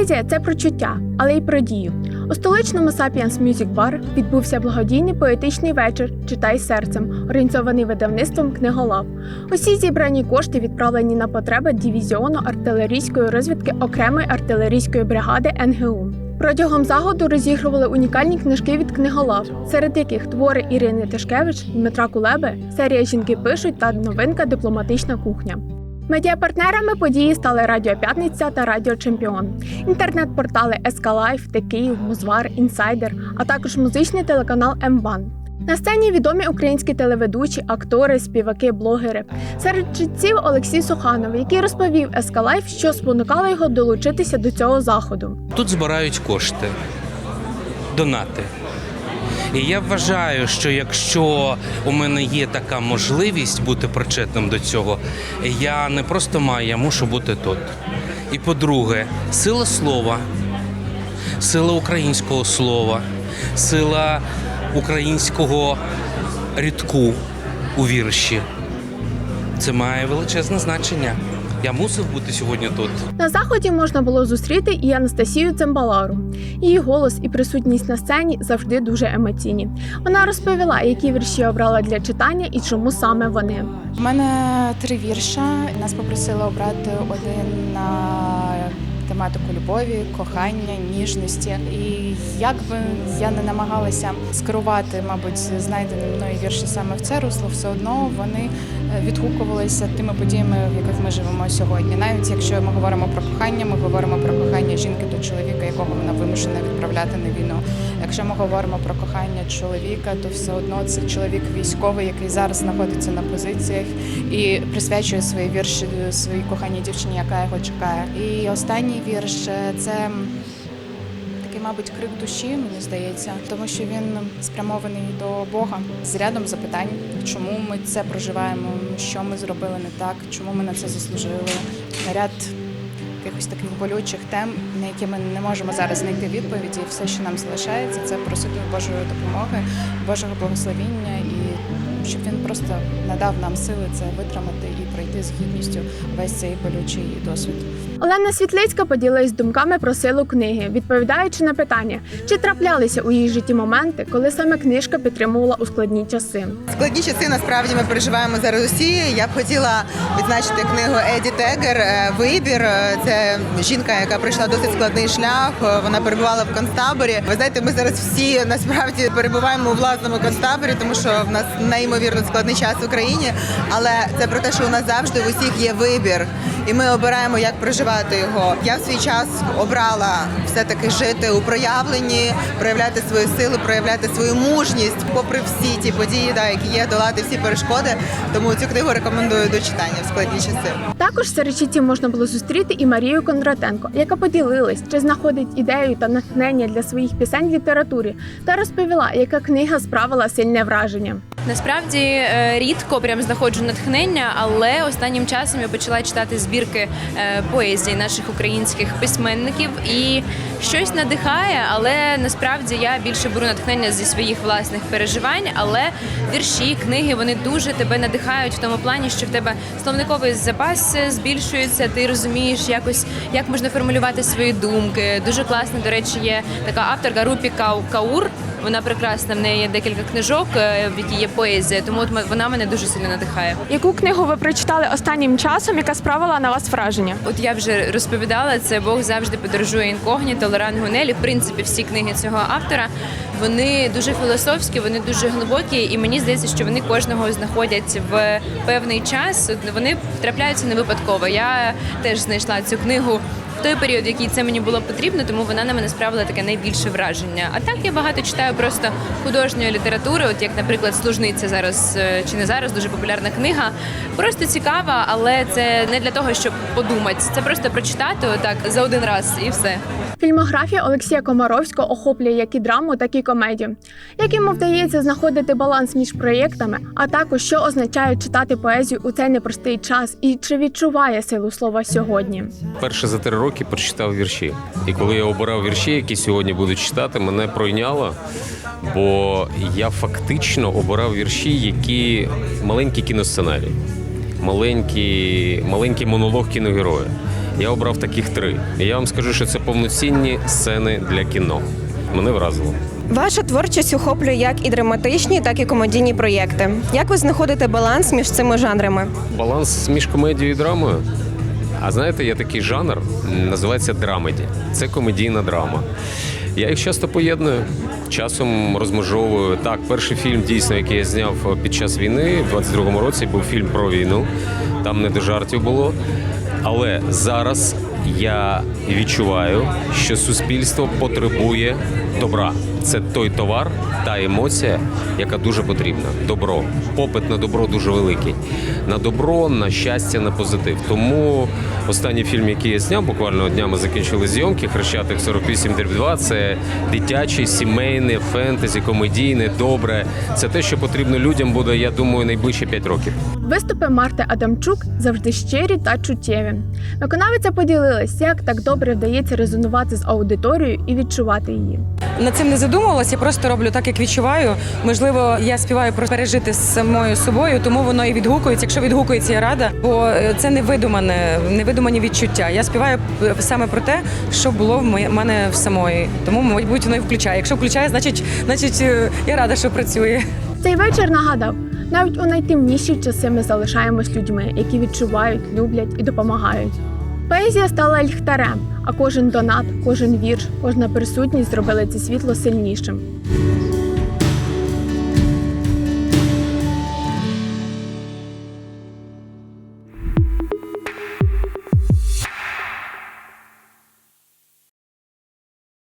Поезія це про чуття, але й про дію. У столичному Sapiens Music Bar відбувся благодійний поетичний вечір Читай серцем, організований видавництвом книголав. Усі зібрані кошти відправлені на потреби дивізіону артилерійської розвідки окремої артилерійської бригади НГУ. Протягом заходу розігрували унікальні книжки від книголав, серед яких твори Ірини Тишкевич, Дмитра Кулеби, серія Жінки пишуть та новинка Дипломатична кухня. Медіапартнерами події стали Радіо П'ятниця та Радіо Чемпіон, інтернет-портали Ескалайф, Те Київ, Музвар, Інсайдер, а також музичний телеканал М1. На сцені відомі українські телеведучі, актори, співаки, блогери. Серед читців Олексій Суханов, який розповів Ескалайф, що спонукало його долучитися до цього заходу. Тут збирають кошти, донати. І я вважаю, що якщо у мене є така можливість бути причетним до цього, я не просто маю, я мушу бути тут. І по-друге, сила слова, сила українського слова, сила українського рядку у вірші. Це має величезне значення. Я мусив бути сьогодні тут. На заході можна було зустріти і Анастасію Цимбалару. Її голос і присутність на сцені завжди дуже емоційні. Вона розповіла, які вірші обрала для читання і чому саме вони. У мене три вірша. Нас попросили обрати один на тематику любові, кохання, ніжності. І як би я не намагалася скерувати, мабуть, знайдені мною вірші саме в це русло, все одно вони е, відгукувалися тими подіями, в яких ми живемо сьогодні. Навіть якщо ми говоримо про кохання, ми говоримо про кохання жінки до чоловіка, якого вона вимушена відправляти на війну. Якщо ми говоримо про кохання чоловіка, то все одно це чоловік військовий, який зараз знаходиться на позиціях і присвячує свої вірші своїй коханій дівчині, яка його чекає. І останній вірш е, це такий, мабуть, крик душі, мені здається, тому що він спрямований до Бога з рядом запитань, чому ми це проживаємо, що ми зробили не так, чому ми на це заслужили. Ряд якихось таких болючих тем, на які ми не можемо зараз знайти відповіді. І все, що нам залишається, це просити Божої допомоги, Божого благословіння щоб він просто надав нам сили це витримати і пройти з гідністю весь цей болючий досвід. Олена Світлицька поділилась думками про силу книги, відповідаючи на питання, чи траплялися у її житті моменти, коли саме книжка підтримувала у складні часи. Складні часи насправді ми переживаємо зараз усі. Я б хотіла відзначити книгу Еді Тегер е, Вибір. Е, Це жінка, яка пройшла досить складний шлях. Е, Вона перебувала в концтаборі. Ви знаєте, ми зараз всі насправді перебуваємо у власному концтаборі, тому що в нас неймовірно складний час в Україні. Але це про те, що у нас завжди в усіх є вибір, і ми обираємо, як проживати його. Я в свій час обрала все таки жити у проявленні, проявляти свою силу, проявляти свою мужність, попри всі ті події, да, які є, долати всі перешкоди. Тому цю книгу рекомендую до читання в складні часи. Також серед читців можна було зустріти і Марію Кондратенко, яка поділилась, чи знаходить ідею та натхнення для своїх пісень в літературі, та розповіла, яка книга справила сильне враження. Насправді е, рідко прям знаходжу натхнення, але останнім часом я почала читати збірки е, поезії наших українських письменників. І щось надихає, але насправді я більше беру натхнення зі своїх власних переживань. Але вірші, книги вони дуже тебе надихають в тому плані, що в тебе словниковий запас збільшується. Ти розумієш якось, як можна формулювати свої думки. Дуже класно, до речі, є така авторка Рупі Каур. Вона прекрасна, в неї є декілька книжок, е, в які є поезія, тому от вона мене дуже сильно надихає. Яку книгу ви прочитали останнім часом, яка справила на вас враження? От я вже розповідала, це Бог завжди подорожує інкогніто, Лоран Гунелі. В принципі, всі книги цього автора вони дуже філософські, вони дуже глибокі, і мені здається, що вони кожного знаходять в певний час. Вони трапляються не випадково. Я теж знайшла цю книгу. В той період, в який це мені було потрібно, тому вона на мене справила таке найбільше враження. А так я багато читаю просто художньої літератури, от як, наприклад, служниця зараз е, чи не зараз дуже популярна книга. Просто цікава, але це не для того, щоб подумати. Це просто прочитати отак за один раз і все. Фільмографія Олексія Комаровського охоплює як і драму, так і комедію. Як йому вдається знаходити баланс між проєктами, а також що означає читати поезію у цей непростий час, і чи відчуває силу слова сьогодні? Перше за три роки прочитав вірші. І коли я обирав вірші, які сьогодні буду читати, мене пройняло. Бо я фактично обирав вірші, які маленький кіносценарій, маленький, маленький монолог кіногероя. Я обрав таких три. І я вам скажу, що це повноцінні сцени для кіно. Мене вразило. Ваша творчість охоплює як і драматичні, так і комедійні проєкти. Як ви знаходите баланс між цими жанрами? Баланс між комедією і драмою. А знаєте, є такий жанр, називається драмеді. Це комедійна драма. Я їх часто поєдную, часом розмежовую. Так, перший фільм, дійсно, який я зняв під час війни, в 22-му році, був фільм про війну. Там не до жартів було. Але зараз я відчуваю, що суспільство потребує добра. Це той товар, та емоція, яка дуже потрібна. Добро. Попит на добро дуже великий. На добро, на щастя, на позитив. Тому останній фільм, який я зняв, буквально днями закінчили зйомки. Хрещатик 48 2 Це дитячий, сімейне, фентезі, комедійне, добре. Це те, що потрібно людям буде, я думаю, найближче 5 років. Виступи Марти Адамчук завжди щирі та чуттєві. Виконавиця поділилась, як так добре вдається резонувати з аудиторією і відчувати її. Над цим не задумувалася, я просто роблю так, як відчуваю. Можливо, я співаю про пережити з самою собою, тому воно і відгукується. Якщо відгукується, я рада, бо е, це невидумане, невидумані відчуття. Я співаю е, саме про те, що було в мене в самої. Тому, мабуть, воно і включає. Якщо включає, значить, значить е, я рада, що працює. Цей вечір нагадав, навіть у найтемніші часи ми залишаємось людьми, які відчувають, люблять і допомагають. Поезія стала ліхтарем, а кожен донат, кожен вірш, кожна присутність зробили це світло сильнішим.